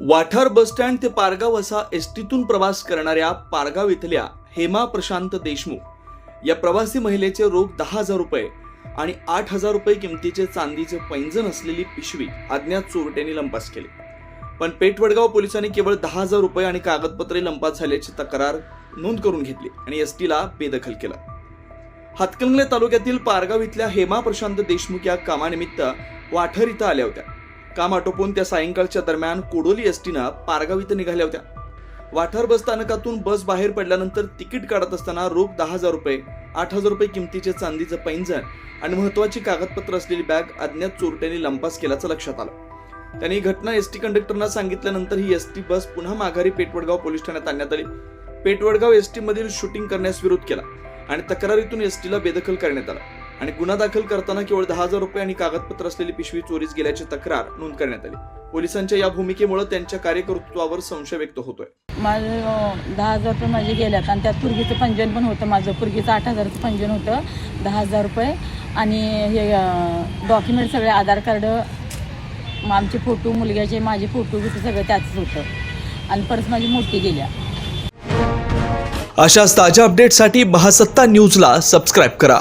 वाठार बसस्टँड ते पारगाव असा एस टीतून प्रवास करणाऱ्या पारगाव इथल्या हेमा प्रशांत देशमुख. या प्रवासी महिलेचे रोख दहा हजार रुपये आणि आठ हजार रुपये किमतीचे चांदीचे पैंजण असलेली पिशवी अज्ञात चोरट्यांनी लंपास केली. पण पेठवडगाव पोलिसांनी केवळ दहा हजार रुपये आणि कागदपत्रे लंपास झाल्याची तक्रार नोंद करून घेतली आणि एस टीला बेदखल केलं. हातकंगले तालुक्यातील पारगाव इथल्या हेमा प्रशांत देशमुख या कामानिमित्त वाठर इथं आल्या होत्या. काम आटोपून त्या सायंकाळच्या दरम्यान कोडोली एसटीनं पारगाव इथं निघाल्या होत्या. वाठार बस स्थानकातून बस बाहेर पडल्यानंतर तिकीट काढत असताना रोख दहा हजार रुपये आठ हजार रुपये किमतीचे चांदीचं पैंजण आणि महत्वाची कागदपत्र असलेली बॅग अज्ञात चोरट्यांनी लंपास केल्याचं लक्षात आलं. त्यांनी घटना एस टी कंडक्टरना सांगितल्यानंतर ही एस टी बस पुन्हा माघारी पेटवडगाव पोलीस ठाण्यात आणण्यात आली. पेटवडगाव एस टीमधील शूटिंग करण्यास विरोध केला आणि तक्रारीतून एस टीला बेदखल करण्यात आला. आणि गुन्हा दाखल करताना केवळ दहा हजार रुपये आणि कागदपत्र असलेली पिशवी चोरीस गेल्याची तक्रार नोंद करण्यात आली. पोलिसांच्या या भूमिकेमुळे त्यांच्या कार्यकर्तृत्वावर संशय व्यक्त होतोय. माझं दहा हजार रुपये माझे गेल्यात आणि त्यात पुरगीचं पंजन पण होतं. माझं पुरगीचं आठ हजारचं पंजन होतं. दहा हजार रुपये. आणि हे डॉक्युमेंट सगळे आधार कार्ड आमचे फोटो मुलग्याचे माझे फोटो सगळं त्यातच होतं. आणि परत माझी मूर्ती गेल्या. अशाच ताज्या अपडेटसाठी महासत्ता न्यूजला सबस्क्राईब करा.